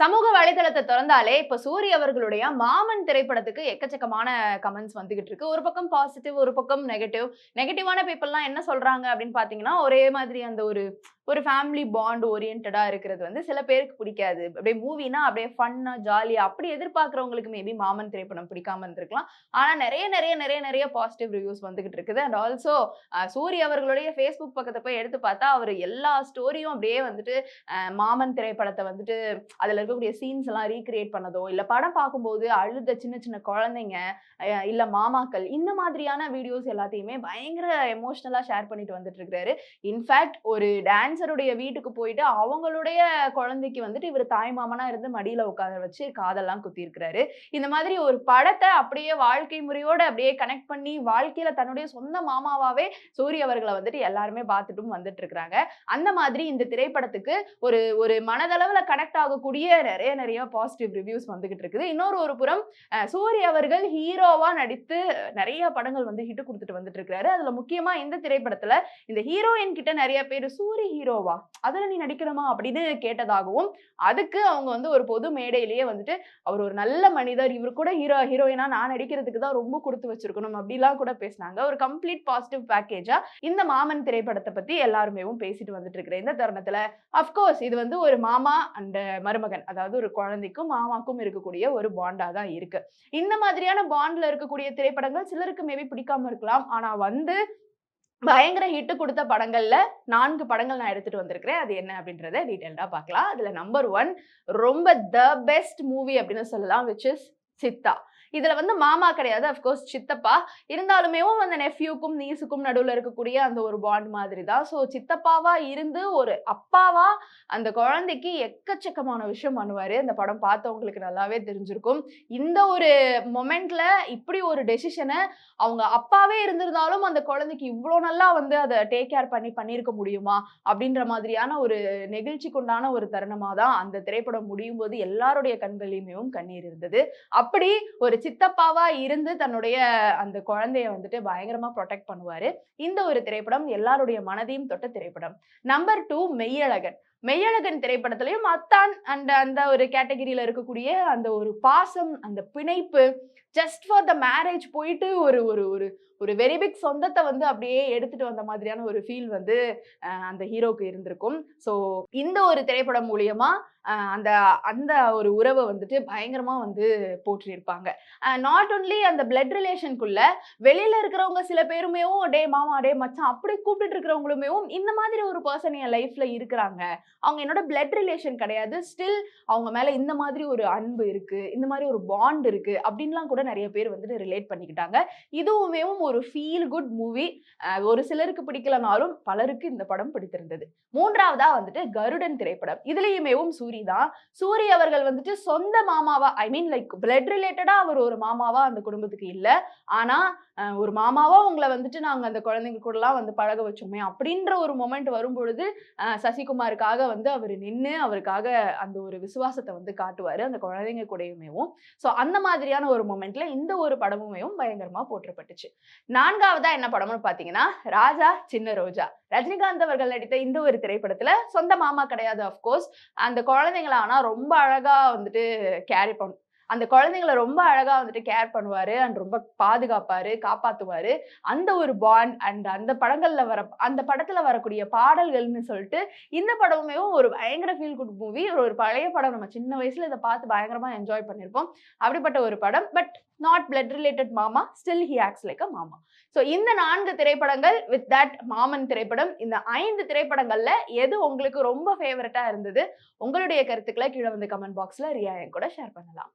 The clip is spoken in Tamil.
சமூக வலைதளத்தை திறந்தாலே இப்ப சூரிய அவர்களுடைய மாமன் திரைப்படத்துக்கு எக்கச்சக்கமான கமெண்ட்ஸ் வந்துகிட்டு இருக்கு. ஒரு பக்கம் பாசிட்டிவ் ஒரு பக்கம் நெகட்டிவ் நெகட்டிவான பீப்புள்லாம் என்ன சொல்றாங்க அப்படின்னு பாத்தீங்கன்னா ஒரே மாதிரி அந்த ஒரு ஒரு ஃபேமிலி பாண்ட் ஓரியன்டா இருக்கிறது வந்து சில பேருக்கு பிடிக்காது. அப்படியே மூவினா அப்படியே ஃபன்னா ஜாலியா அப்படி எதிர்பார்க்கறவங்களுக்கு மேபி மாமன் திரைப்படம் பிடிக்காம இருந்திருக்கலாம். ஆனா நிறைய நிறைய நிறைய நிறைய பாசிட்டிவ் ரிவ்யூஸ் வந்துகிட்டு இருக்குது. அண்ட் ஆல்சோ சூரிய அவர்களுடைய ஃபேஸ்புக் பக்கத்தை போய் எடுத்து பார்த்தா அவர் எல்லா ஸ்டோரியும் அப்படியே வந்துட்டு மாமன் திரைப்படத்தை வந்துட்டு அதுல இருக்கக்கூடிய சீன்ஸ் எல்லாம் ரீக்ரியேட் பண்ணதோ இல்ல படம் பார்க்கும்போது அழுத சின்ன சின்ன குழந்தைங்க இல்லை இல்ல மாமாக்கள் இந்த மாதிரியான வீடியோஸ் எல்லாத்தையுமே பயங்கர எமோஷனலா ஷேர் பண்ணிட்டு வந்துட்டு இருக்காரு. இன்ஃபேக்ட் ஒரு டான்சருடைய வீட்டுக்கு போயிட்டு அவங்களுடைய குழந்தைக்கு வந்துட்டு இவர் தாய் மாமனா இருந்து மடியில உட்கார வச்சு காதெல்லாம் குத்தி இருக்கிறாரு இந்த மாதிரி ஒரு படத்தை அப்படியே வாழ்க்கை முறையோட அப்படியே கனெக்ட் பண்ணி வாழ்க்கையில தன்னுடைய சொந்த மாமாவாவே சூரிய அவர்களை வந்துட்டு எல்லாருமே பார்த்துட்டும் வந்துட்டு இருக்கிறாங்க. அந்த மாதிரி இந்த திரைப்படத்துக்கு ஒரு ஒரு மனதளவுல கனெக்ட் ஆகக்கூடிய நிறைய நிறைய பாசிட்டிவ் ரிவ்யூஸ் வந்துகிட்டு இருக்குது. இன்னொரு ஒரு புறம் சூரி அவர்கள் ஹீரோவா நடித்து நிறைய படங்கள் வந்து ஹிட் கொடுத்துட்டு வந்துட்டு இருக்கிறாரு. அதுல முக்கியமா இந்த திரைப்படத்துல இந்த ஹீரோயின் கிட்ட நிறைய பேர் சூரி ஹீரோவா அதுல நீ நடிக்கணுமா? அப்படின்னு கேட்டதாகவும் அதுக்கு அவங்க வந்து ஒரு பொது மேடையிலேயே வந்துட்டு அவர் ஒரு நல்ல மனிதர். இவர் கூட ஹீரோ ஹீரோயினா நான் நடிக்கிறதுக்கு தான் ரொம்ப கொடுத்து வச்சிருக்கணும். அப்படிலாம் கூட பேசினாங்க. ஒரு கம்ப்ளீட் பாசிட்டிவ் பேக்கேஜா இந்த மாமன் திரைப்படத்தை பத்தி எல்லாருமே பேசிட்டு வந்துட்டு இருக்கிற இந்த தருணத்துல அப்கோர்ஸ் இது வந்து ஒரு மாமா அண்ட் மருமகன். அதாவது ஒரு குழந்தைக்கும் மாமாக்கும் இருக்கக்கூடிய ஒரு பாண்டாக தான் இருக்கு. இந்த மாதிரியான பாண்டில் இருக்கக்கூடிய திரைப்படங்கள் சிலருக்கு மேபி பிடிக்காம இருக்கலாம். ஆனால் வந்து பயங்கர ஹிட்டு கொடுத்த படங்கள்ல நான்கு படங்கள் நான் எடுத்துட்டு வந்திருக்கிறேன். அது என்ன அப்படின்றத டீட்டெயில்டா பார்க்கலாம். அதுல நம்பர் ஒன் ரொம்ப த பெஸ்ட் மூவி அப்படின்னு சொல்லலாம் விச் இஸ் சித்தா. இதுல வந்து மாமா கிடையாது அஃப்கோர்ஸ் சித்தப்பா. இருந்தாலுமே அந்த நெஃப்யூக்கும் நீஸுக்கும் நடுவில் இருக்கக்கூடிய அந்த ஒரு பாண்ட் மாதிரி தான் ஸோ சித்தப்பாவா இருந்து ஒரு அப்பாவா அந்த குழந்தைக்கு எக்கச்சக்கமான விஷயம் பண்ணுவாரு. அந்த படம் பார்த்தவங்களுக்கு நல்லாவே தெரிஞ்சிருக்கும். இந்த ஒரு மொமெண்ட்ல இப்படி ஒரு டெசிஷனை அவங்க அப்பாவே இருந்திருந்தாலும் அந்த குழந்தைக்கு இவ்வளோ நல்லா வந்து அதை டேக் கேர் பண்ணி பண்ணியிருக்க முடியுமா? அப்படின்ற மாதிரியான ஒரு நெகிழ்ச்சிக்குண்டான ஒரு தருணமாக தான் அந்த திரைப்படம் முடியும் போது எல்லாருடைய கண்களையுமே கண்ணீர் இருந்தது. அப்படி ஒரு சித்தப்பாவா இருந்து தன்னுடைய அந்த குழந்தைய வந்துட்டு பயங்கரமா ப்ரொடெக்ட் பண்ணுவாரு. இந்த ஒரு திரைப்படம் எல்லாருடைய மனதையும் தொட்ட திரைப்படம். Number two Meiyazhagan. மெய்யழகன் திரைப்படத்திலையும் அத்தான் அண்ட் அந்த ஒரு கேட்டகரியில இருக்கக்கூடிய அந்த ஒரு பாசம் அந்த பிணைப்பு ஜஸ்ட் ஃபார் த மேரேஜ் போயிட்டு ஒரு ஒரு ஒரு ஒரு வெரி பிக் சொந்தத்தை வந்து அப்படியே எடுத்துட்டு வந்த மாதிரியான ஒரு ஃபீல் வந்து அந்த ஹீரோக்கு இருந்திருக்கும். ஸோ இந்த ஒரு திரைப்படம் மூலியமா அந்த அந்த ஒரு உறவை வந்துட்டு பயங்கரமாக வந்து போற்றியிருப்பாங்க. நாட் ஒன்லி அந்த பிளட் ரிலேஷனுக்குள்ள வெளியில் இருக்கிறவங்க சில பேருமேவும் டே மாமா டே மச்சான் அப்படி கூப்பிட்டு இருக்கிறவங்களுமேவும் இந்த மாதிரி ஒரு பர்சன் என் லைஃப்ல இருக்கிறாங்க. அவங்க என்னோட பிளட் ரிலேஷன் கிடையாது. ஸ்டில் அவங்க மேலே இந்த மாதிரி ஒரு அன்பு இருக்கு இந்த மாதிரி ஒரு பாண்ட் இருக்குது அப்படின்லாம் கூட நிறைய பேர் வந்துட்டு ரிலேட் பண்ணிக்கிட்டாங்க. இதுவுமே ஒரு ஃபீல் குட் மூவி ஒரு சிலருக்கு பிடிக்கலனாலும் பலருக்கு இந்த படம் பிடித்திருந்தது. மூன்றாவதாக வந்துட்டு கருடன் திரைப்படம். இதுலேயுமேவும் சூரி தான். சூரி அவர்கள் வந்துட்டு சொந்த மாமாவா ஐ மீன் லைக் பிளட் ரிலேட்டடாக அவர் ஒரு மாமாவா அந்த குடும்பத்துக்கு இல்லை. ஆனால் ஒரு மாமாவா உங்களை வந்துட்டு நாங்கள் அந்த குழந்தைங்க கூடலாம் வந்து பழக வச்சோமே அப்படின்ற ஒரு மொமெண்ட் வரும்பொழுது சசிகுமாருக்காக அஹ், வந்து அவர் நின்று அவருக்காக அந்த ஒரு விசுவாசத்தை வந்து காட்டுவாரு. அந்த குழந்தைங்க கூடயுமேவும். ஸோ அந்த மாதிரியான ஒரு மூமெண்ட்ல இந்த ஒரு படமுமேவும் பயங்கரமா போற்றப்பட்டுச்சு. நான்காவதா என்ன படம்னு பாத்தீங்கன்னா ராஜா சின்ன ரோஜா. ரஜினிகாந்த் அவர்கள் நடித்த இந்த ஒரு திரைப்படத்துல சொந்த மாமா கிடையாது அஃப்கோர்ஸ் அந்த குழந்தைங்கள ஆனா ரொம்ப அழகா வந்துட்டு கேரி பண்ண அந்த குழந்தைங்கள ரொம்ப அழகா வந்துட்டு கேர் பண்ணுவாரு அண்ட் ரொம்ப பாதுகாப்பாரு காப்பாத்துவாரு. அந்த ஒரு பாண்ட் அண்ட் அந்த படங்கள்ல வர அந்த படத்துல வரக்கூடிய பாடல்கள்னு சொல்லிட்டு இந்த படமுமே ஒரு பயங்கர ஃபீல் குட் மூவி ஒரு பழைய படம். நம்ம சின்ன வயசுல இதை பார்த்து பயங்கரமா என்ஜாய் பண்ணியிருப்போம் அப்படிப்பட்ட ஒரு படம். But not blood related mama still he acts like a mama so இந்த நான்கு திரைப்படங்கள் வித் தட் மாமன் திரைப்படம் இந்த ஐந்து திரைப்படங்கள்ல எது உங்களுக்கு ரொம்ப ஃபேவரட்டா இருந்தது? உங்களுடைய கருத்துக்களை கீழே வந்து கமெண்ட் பாக்ஸ்ல ரியா என் கூட ஷேர் பண்ணலாம்.